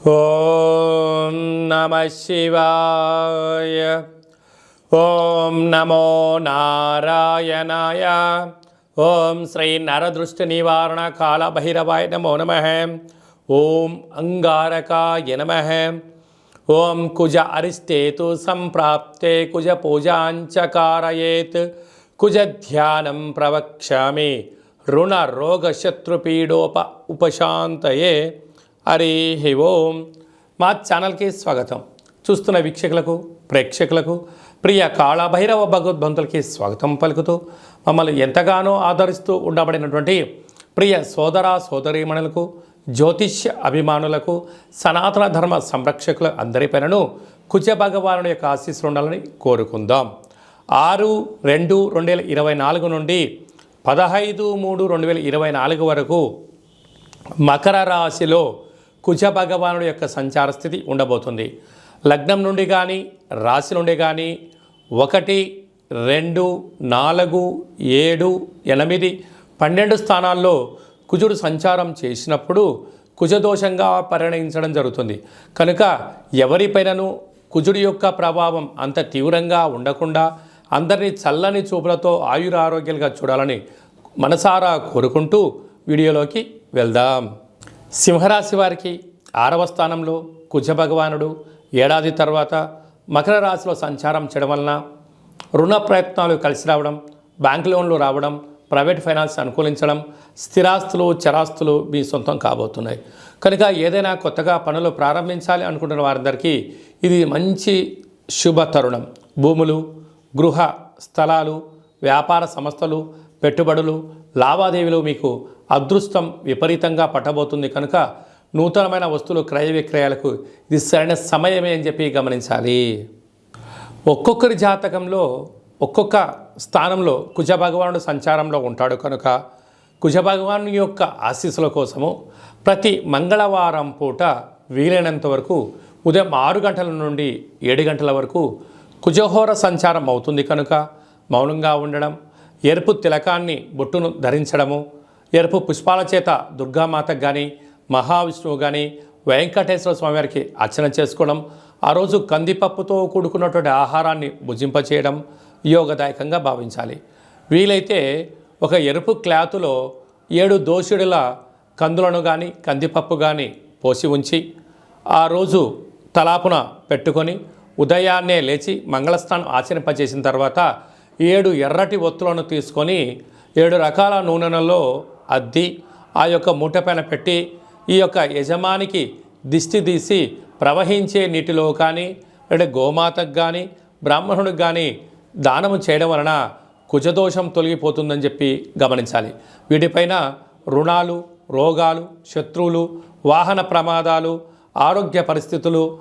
ఓం నమ శివాయ ఓం నమో నారాయణాయ ఓం శ్రీ నరదృష్టి నివారణ కాళభైరవాయ నమో నమ ఓం అంగారకాయ నమ ఓం కుజ అరిష్టేతు సంప్రాప్తే కుజ పూజాంచ కారయేత్ కుజ హరి ఓం. మా ఛానల్కి స్వాగతం. చూస్తున్న వీక్షకులకు ప్రేక్షకులకు ప్రియ కాళభైరవ భగవద్బంతులకి స్వాగతం పలుకుతూ మమ్మల్ని ఎంతగానో ఆదరిస్తూ ఉండబడినటువంటి ప్రియ సోదర సోదరీమణులకు జ్యోతిష్య అభిమానులకు సనాతన ధర్మ సంరక్షకుల అందరిపైనను కుజ భగవానుడి యొక్క ఆశీస్సులు ఉండాలని కోరుకుందాం. ఆరు రెండు రెండు వేల ఇరవై నాలుగు నుండి పదహైదు మూడు రెండు వేల ఇరవై నాలుగు వరకు మకర రాశిలో కుజ భగవానుడి యొక్క సంచార స్థితి ఉండబోతుంది. లగ్నం నుండి కానీ రాశి నుండి కానీ ఒకటి రెండు నాలుగు ఏడు ఎనిమిది పన్నెండు స్థానాల్లో కుజుడు సంచారం చేసినప్పుడు కుజదోషంగా పరిగణించడం జరుగుతుంది. కనుక ఎవరిపైనను కుజుడి యొక్క ప్రభావం అంత తీవ్రంగా ఉండకుండా అందరినీ చల్లని చూపులతో ఆయురారోగ్యాలుగా చూడాలని మనసారా కోరుకుంటూ వీడియోలోకి వెళ్దాం. సింహరాశి వారికి ఆరవ స్థానంలో కుజ భగవానుడు ఏడాది తర్వాత మకర రాశిలో సంచారం చేయడం వలన రుణ ప్రయత్నాలు కలిసి రావడం బ్యాంక్ లోన్లు రావడం ప్రైవేట్ ఫైనాన్స్ అనుకూలించడం స్థిరాస్తులు చరాస్తులు మీ సొంతం కాబోతున్నాయి. కనుక ఏదైనా కొత్తగా పనులు ప్రారంభించాలి అనుకుంటున్న వారందరికీ ఇది మంచి శుభ తరుణం. భూములు గృహ స్థలాలు వ్యాపార సంస్థలు పెట్టుబడులు లావాదేవీలో మీకు అదృష్టం విపరీతంగా పట్టబోతుంది కనుక నూతనమైన వస్తువులు క్రయ విక్రయాలకు ఇది సరైన సమయమే అని చెప్పి గమనించాలి. ఒక్కొక్కరి జాతకంలో ఒక్కొక్క స్థానంలో కుజభగవానుడు సంచారంలో ఉంటాడు కనుక కుజభగవాను యొక్క ఆశీస్సుల కోసము ప్రతి మంగళవారం పూట వీలైనంత వరకు ఉదయం ఆరు గంటల నుండి ఏడు గంటల వరకు కుజహోర సంచారం అవుతుంది కనుక మౌనంగా ఉండడం ఎరుపు తిలకాన్ని బొట్టును ధరించడము ఎరుపు పుష్పాల చేత దుర్గామాతకు కానీ మహావిష్ణువు కానీ వెంకటేశ్వర స్వామివారికి అర్చన చేసుకోవడం ఆ రోజు కందిపప్పుతో కూడుకున్నటువంటి ఆహారాన్ని భుజింపచేయడం యోగదాయకంగా భావించాలి. వీలైతే ఒక ఎరుపు క్లాతులో ఏడు దోషుడుల కందులను కానీ కందిపప్పు కానీ పోసి ఉంచి ఆ రోజు తలాపున పెట్టుకొని ఉదయాన్నే లేచి మంగళస్నానం ఆచరింపజేసిన తర్వాత ఏడు ఎర్రటి ఒత్తులను తీసుకొని ఏడు రకాల నూనెలలో అద్ది ఆ యొక్క మూటపైన పెట్టి ఈ యొక్క యజమానికి దిష్టి తీసి ప్రవహించే నీటిలో కానీ లేదా గోమాతకు కానీ బ్రాహ్మణుడికి కానీ దానము చేయడం వలన కుజదోషం తొలగిపోతుందని చెప్పి గమనించాలి. వీటిపైన రుణాలు రోగాలు శత్రువులు వాహన ప్రమాదాలు ఆరోగ్య పరిస్థితులు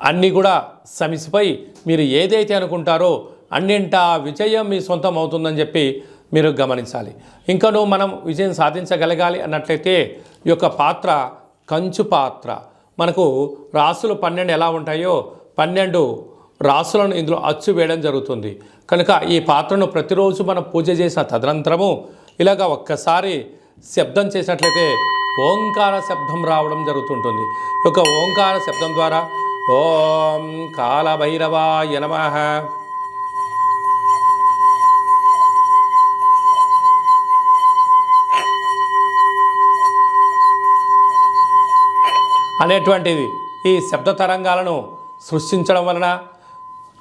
అన్నీ కూడా సమిసిపై మీరు ఏదైతే అనుకుంటారో అన్నింటా విజయం మీ సొంతం అవుతుందని చెప్పి మీరు గమనించాలి. ఇంకను మనం విజయం సాధించగలగాలి అన్నట్లయితే ఈ యొక్క పాత్ర కంచు పాత్ర. మనకు రాసులు పన్నెండు ఎలా ఉంటాయో పన్నెండు రాసులను ఇందులో అచ్చు వేయడం జరుగుతుంది. కనుక ఈ పాత్రను ప్రతిరోజు మనం పూజ చేసిన తదనంతరము ఇలాగ ఒక్కసారి శబ్దం చేసినట్లయితే ఓంకార శబ్దం రావడం జరుగుతుంటుంది. ఈ యొక్క ఓంకార శబ్దం ద్వారా ఓం కాలభైరవాయ నమ. అనేటువంటిది ఈ శబ్ద తరంగాలను సృష్టించడం వలన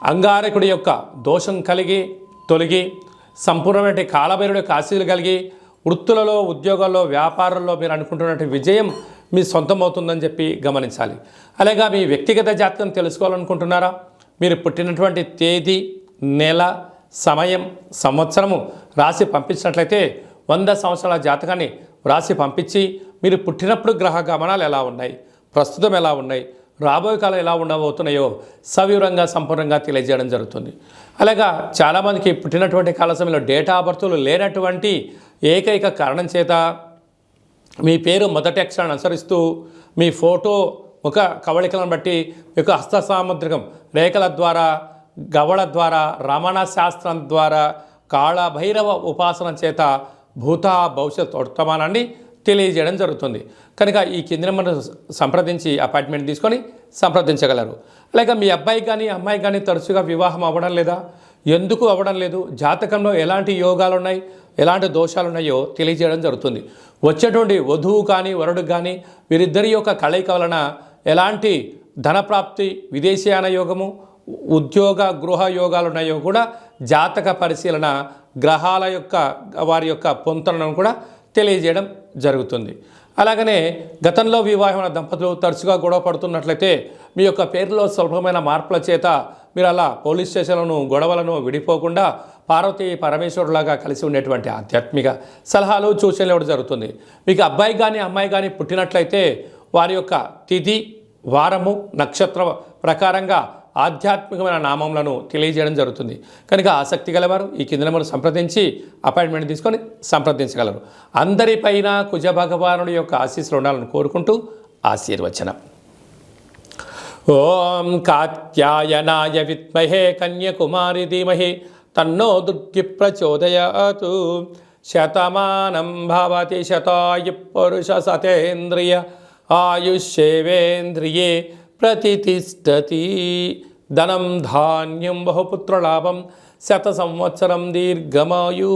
అంగారకుడి యొక్క దోషం కలిగి తొలగి సంపూర్ణమైన కాలభైరుడి యొక్క ఆశీలు కలిగి వృత్తులలో ఉద్యోగాల్లో వ్యాపారంలో మీరు అనుకుంటున్నటువంటి విజయం మీ సొంతం అవుతుందని చెప్పి గమనించాలి. అలాగా మీ వ్యక్తిగత జాతకం తెలుసుకోవాలనుకుంటున్నారా? మీరు పుట్టినటువంటి తేదీ నెల సమయం సంవత్సరము రాసి పంపించినట్లయితే వంద సంవత్సరాల జాతకాన్ని రాసి పంపించి మీరు పుట్టినప్పుడు గ్రహ గమనాలు ఎలా ఉన్నాయి? ప్రస్తుతం ఎలా ఉన్నాయి? రాబోయే కాలం ఎలా ఉండబోతున్నాయో సవివరంగా సంపూర్ణంగా తెలియజేయడం జరుగుతుంది. అలాగా చాలామందికి పుట్టినటువంటి కాల సమయంలో డేటా బర్తులు లేనటువంటి ఏకైక కారణం చేత మీ పేరు మొదటి అక్షరాన్ని అనుసరిస్తూ మీ ఫోటో ఒక కవళికలను బట్టి మీ యొక్క హస్త సాముద్రికం రేఖల ద్వారా గవళ ద్వారా రమణ శాస్త్రం ద్వారా కాళభైరవ ఉపాసన చేత భూత భవిష్యత్ వర్తమానాన్ని తెలియజేయడం జరుగుతుంది. కనుక ఈ కింది నెంబర్ సంప్రదించి అపాయింట్మెంట్ తీసుకొని సంప్రదించగలరు. లేక మీ అబ్బాయి కానీ అమ్మాయి కానీ తరచుగా వివాహం అవ్వడం లేదా? ఎందుకు అవ్వడం లేదు? జాతకంలో ఎలాంటి యోగాలు ఉన్నాయి ఎలాంటి దోషాలు ఉన్నాయో తెలియజేయడం జరుగుతుంది. వచ్చేటువంటి వధువు కానీ వరుడు కానీ వీరిద్దరి యొక్క కలయిక వలన ఎలాంటి ధనప్రాప్తి విదేశీయాన యోగము ఉద్యోగ గృహ యోగాలు ఉన్నాయో కూడా జాతక పరిశీలన గ్రహాల యొక్క వారి యొక్క పొంతనను కూడా తెలియజేయడం జరుగుతుంది. అలాగనే గతంలో వివాహమైన దంపతులు తరచుగా గొడవ పడుతున్నట్లయితే మీ యొక్క పేరులో స్వల్పమైన మార్పుల చేత మీరు అలా పోలీస్ స్టేషన్లను గొడవలను విడిపోకుండా పార్వతి పరమేశ్వరులాగా కలిసి ఉండేటువంటి ఆధ్యాత్మిక సలహాలు సూచనలు ఇవ్వడం జరుగుతుంది. మీకు అబ్బాయి కానీ అమ్మాయి కానీ పుట్టినట్లయితే వారి యొక్క తిథి వారము నక్షత్ర ప్రకారంగా ఆధ్యాత్మికమైన నామములను తెలియజేయడం జరుగుతుంది. కనుక ఆసక్తి గలవారు ఈ కింద నెంబర్ సంప్రదించి అపాయింట్మెంట్ తీసుకొని సంప్రదించగలరు. అందరిపైన కుజ భగవానుడి యొక్క ఆశీస్సులు ఉండాలని కోరుకుంటూ ఆశీర్వచనం. ఓం కాత్యాయనాయ విద్మహే కన్యకుమారి ధీమహి తన్నో దుర్గి ప్రచోదయాతు. శతమానం భవతి శతాయు పురుష సతేంద్రియ ఆయుష్యేవేంద్రియే ప్రతిష్టతి ధనం ధాన్యం బహుపుత్రలాభం శత సంవత్సరం దీర్ఘమాయు.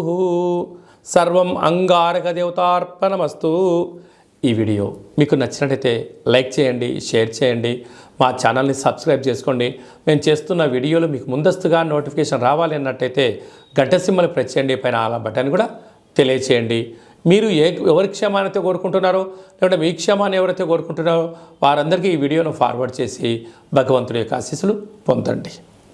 సర్వం అంగారక దేవతార్పణమస్తు. ఈ వీడియో మీకు నచ్చినట్టయితే లైక్ చేయండి షేర్ చేయండి మా ఛానల్ని సబ్స్క్రైబ్ చేసుకోండి. మేము చేస్తున్న వీడియోలు మీకు ముందస్తుగా నోటిఫికేషన్ రావాలి అన్నట్టయితే గంట సింహలు ప్రెస్ చేయండి పైన అలా బటన్ కూడా తెలియచేయండి. మీరు ఏ ఎవరి క్షేమానైతే కోరుకుంటున్నారో లేకుంటే మీ క్షేమాన్ని ఎవరైతే కోరుకుంటున్నారో వారందరికీ ఈ వీడియోను ఫార్వర్డ్ చేసి భగవంతుడి యొక్క ఆశీస్సులు పొందండి.